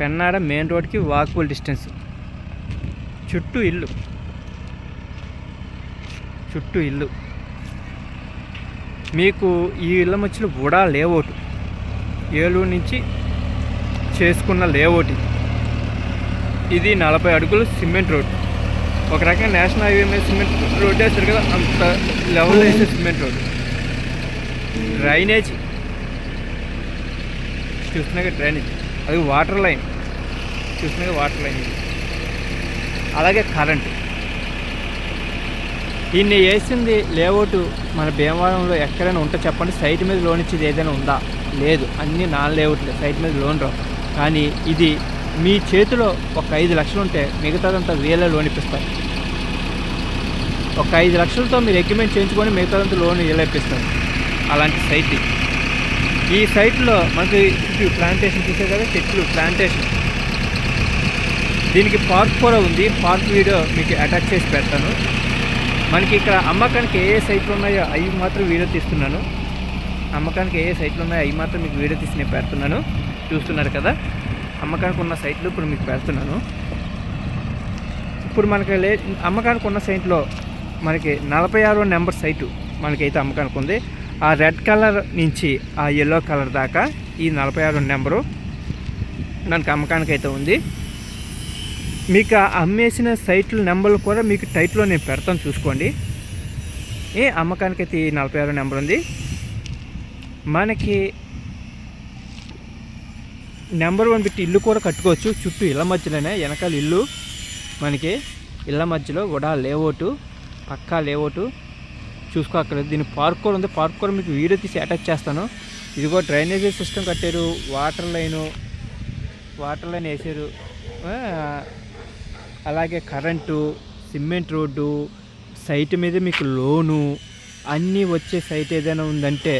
Pennada main రోడ్కి walkable distance. చుట్టూ ఇల్లు. చుట్టూ ఇల్లు. మీకు ఈ ఇళ్ళ మధ్యలో కూడా లేఅవుట్. ఏలూరు నుంచి చేసుకున్న లేఅవుట్ ఇది. ఇది నలభై అడుగులు సిమెంట్ రోడ్. ఒక రకంగా నేషనల్ హైవే మీద సిమెంట్ రోడ్ వేస్తారు కదా అంత లెవెల్ వేసే సిమెంట్ రోడ్. డ్రైనేజ్. చూస్తున్నాక డ్రైనేజ్. అది వాటర్ లైన్ చూస్తున్నాగా వాటర్ లైన్ అలాగే కరెంట్ దీన్ని వేసింది లేఅవుట్ మన భీమవరంలో ఎక్కడైనా ఉంటే చెప్పండి. సైట్ మీద లోన్ ఇచ్చేది ఏదైనా ఉందా? లేదు. అన్నీ నాన్ లేఅవుట్లే సైట్ మీద లోన్ రావు. కానీ ఇది మీ చేతిలో ఒక ఐదు లక్షలు ఉంటే మిగతాదంతా వేలే లోన్ ఇప్పిస్తారు. ఒక ఐదు లక్షలతో మీరు అగ్రిమెంట్ చేయించుకొని మిగతాదంతా లోన్ ఇలా ఇప్పిస్తారు. అలాంటి సైట్ ఇది. ఈ సైట్లో మనకి ఇటు ప్లాంటేషన్ చూసే కదా చెట్లు ప్లాంటేషన్ దీనికి పార్క్ కూడా ఉంది. పార్క్ వీడియో మీకు అటాచ్ చేసి పెడతాను. మనకి ఇక్కడ అమ్మకానికి ఏ ఏ సైట్లు ఉన్నాయో అవి మాత్రం వీడియో తీస్తున్నాను. అమ్మకానికి ఏ ఏ సైట్లు ఉన్నాయో అవి మాత్రం మీకు వీడియో తీసి నేను పెడుతున్నాను. చూస్తున్నారు కదా? అమ్మకానికి ఉన్న సైట్లు ఇప్పుడు మీకు పెడుతున్నాను. ఇప్పుడు మనకి లే అమ్మకానికి ఉన్న సైట్లో మనకి నలభై ఆరో నెంబర్ సైటు మనకైతే అమ్మకానికి ఉంది. ఆ రెడ్ కలర్ నుంచి ఆ ఎల్లో కలర్ దాకా ఈ నలభై ఆరు నెంబరు నాకు అమ్మకానికి అయితే ఉంది. మీకు అమ్మేసిన సైట్ల నెంబర్లు కూడా మీకు టైట్లో నేను పెడతాను చూసుకోండి. ఏ అమ్మకానికి అయితే ఈ నలభై ఆరు నెంబర్ ఉంది. మనకి నెంబర్ వన్ పెట్టి ఇల్లు కూడా కట్టుకోవచ్చు. చుట్టూ ఇళ్ళ మధ్యలోనే వెనకాల ఇల్లు మనకి ఇళ్ళ మధ్యలో కూడా లేఅవుట్ పక్కా లేఅవుట్ చూసుకోక్కర్లేదు దీని పార్క్ కూడా ఉంది. పార్క్ కూడా మీకు వీడియో తీసి అటాచ్ చేస్తాను. ఇదిగో డ్రైనేజీ సిస్టమ్ కట్టారు. వాటర్ లైను వాటర్ లైన్ వేసారు. అలాగే కరెంటు సిమెంట్ రోడ్డు సైట్ మీద మీకు లోను అన్నీ వచ్చే సైట్ ఏదైనా ఉందంటే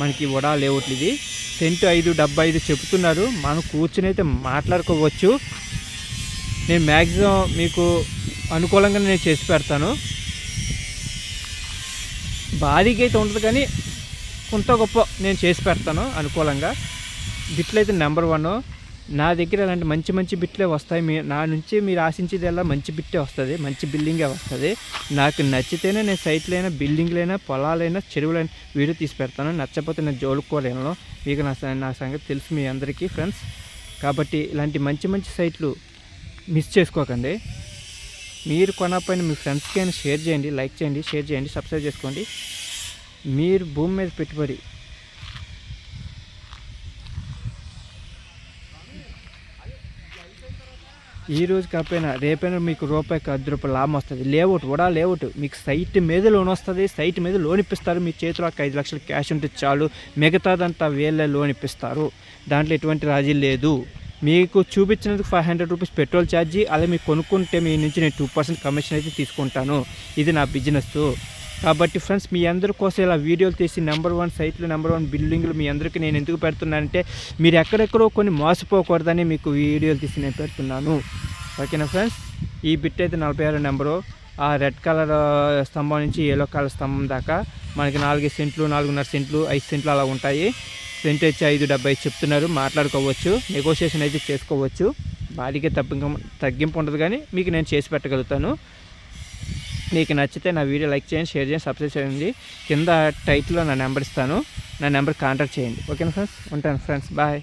మనకి వడా లేవట్లు ఇది. సెంటు ఐదు డెబ్బై ఐదు చెప్తున్నారు మనం కూర్చుని అయితే మాట్లాడుకోవచ్చు. నేను మ్యాక్సిమం మీకు అనుకూలంగా నేను చేసి పెడతాను. భారీగా అయితే ఉండదు కానీ కొంత గొప్ప నేను చేసి పెడతాను అనుకూలంగా. బిట్లు అయితే నెంబర్ వన్. నా దగ్గర అలాంటి మంచి మంచి బిట్లే వస్తాయి. మీ నా నుంచి మీరు ఆశించేదల్లా మంచి బిట్టే వస్తుంది. మంచి బిల్డింగే వస్తుంది. నాకు నచ్చితేనే నేను సైట్లైనా బిల్డింగ్లైనా పొలాలైనా చెరువులైనా వీడియో తీసి పెడతాను. నచ్చకపోతే నేను జోలుకోలేను మీకు నా నా సంగతి తెలుసు మీ అందరికీ ఫ్రెండ్స్. కాబట్టి ఇలాంటి మంచి మంచి సైట్లు మిస్ చేసుకోకండి. మీరు కొనకపోయిన మీ ఫ్రెండ్స్కి అయినా షేర్ చేయండి లైక్ చేయండి షేర్ చేయండి సబ్స్క్రైబ్ చేసుకోండి. మీరు భూమి మీద పెట్టుబడి. ఈ రోజు కాకపోయినా రేపైనా మీకు రూపాయి అర్ధ రూపాయలు లాభం వస్తుంది. లేఅవుట్ కూడా లేఅవుట్. మీకు సైట్ మీద లోన్ వస్తుంది సైట్ మీద లోన్ ఇప్పిస్తారు. మీ చేతిలో ఒక ఐదు లక్షలు క్యాష్ ఉంటే చాలు. మిగతాదంతా వేలే లోన్ ఇప్పిస్తారు. దాంట్లో ఎటువంటి రాజీ లేదు. మీకు చూపించినందుకు ఫైవ్ హండ్రెడ్ రూపీస్ పెట్రోల్ ఛార్జీ అలా మీకు కొనుక్కుంటే మీ నుంచి నేను టూ పర్సెంట్ కమిషన్ అయితే తీసుకుంటాను. ఇది నా బిజినెస్ కాబట్టి ఫ్రెండ్స్ మీ అందరి కోసం ఇలా వీడియోలు తీసి నెంబర్ వన్ సైట్లు నెంబర్ వన్ బిల్డింగ్లు మీ అందరికీ నేను ఎందుకు పెడుతున్నానంటే మీరు ఎక్కడెక్కడో కొన్ని మోసపోకూడదని మీకు వీడియోలు తీసి నేను పెడుతున్నాను. ఓకేనా ఫ్రెండ్స్ ఈ బిట్ అయితే నలభై ఆరు నెంబరు ఆ రెడ్ కలర్ స్తంభం నుంచి ఎల్లో కలర్ స్తంభం దాకా మనకి నాలుగు సెంట్లు నాలుగున్నర సెంట్లు ఐదు సెంట్లు అలా ఉంటాయి. సెంట్ వచ్చి ఐదు డెబ్బై చెప్తున్నారు. మాట్లాడుకోవచ్చు. నెగోషియేషన్ అయితే చేసుకోవచ్చు. భారీగా తగ్గింపు తగ్గింపు ఉండదు కానీ మీకు నేను చేసి పెట్టగలుగుతాను. మీకు నచ్చితే నా వీడియో లైక్ చేయండి షేర్ చేయండి సబ్స్క్రైబ్ చేయండి. కింద టైట్లో నా నెంబర్ ఇస్తాను. నా నెంబర్ కాంటాక్ట్ చేయండి. ఓకేనా ఫ్రెండ్స్? ఉంటాను ఫ్రెండ్స్. బాయ్.